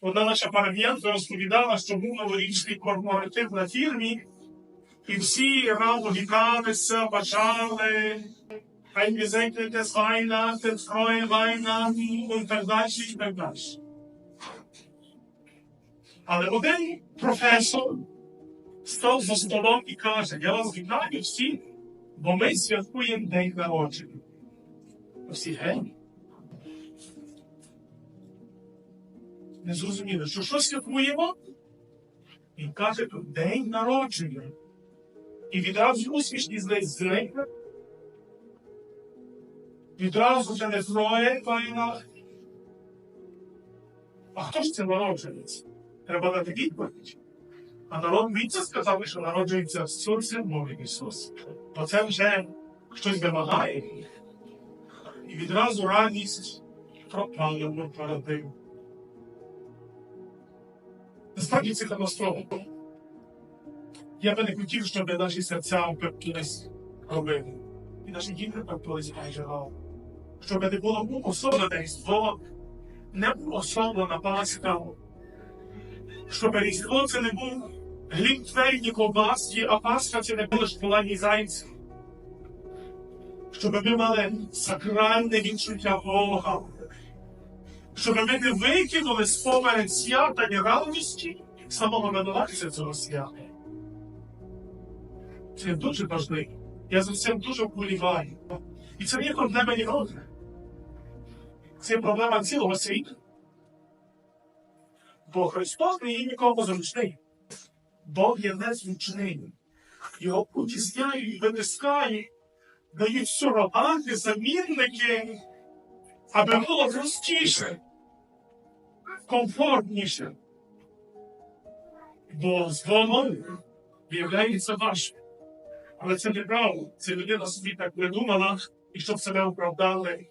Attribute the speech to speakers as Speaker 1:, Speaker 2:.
Speaker 1: Одна наша парам'янка розповідала, що був новорічний корпоратив на фірмі, і всі радо віталися, бажали. Ein gesegnetes Weihnachten, frohe Weihnachten und так далі, і так далі. Але один професор став за столом і каже, я вас вітаю всі, бо ми святкуємо день народження. Всі гені. Не зрозуміли, що що святкуємо? Він каже, тут день народження. І відразу усмішні зникли. Відразу вже не троє війна. А хто ж це народжується? Треба дати відповідь. А народ міцно сказав, що народжується в Сурці мові Ісус. Бо це вже щось вимагає. І відразу радість пропала парадигму. Насправді це катастрофа. Я би не хотів, щоб наші серця опеклись робили. І наші діти опеклись майже гав. Щоб не було особливе різдво, не було особлена Пасха. Щоб різдво це не був глінтвейні ковбасті, а Пасха це не були школані зайці. Щоб ми мали сакральне відчуття Бога. Щоб ми викинули з поперед свята і радості самого винуватця цього свята. Це дуже важливо. Я за цим дуже вболіваю. І це не проблема народу. Це проблема цілого світу. Бо Христос не є нікому зручний. Бог є незручний. Його утісняють, витискають, дають сурогати, замінники, аби було простіше, комфортніше. Бо з Богом виявляється ваше. Але це неправда. Це людина собі так придумала, і щоб себе оправдали.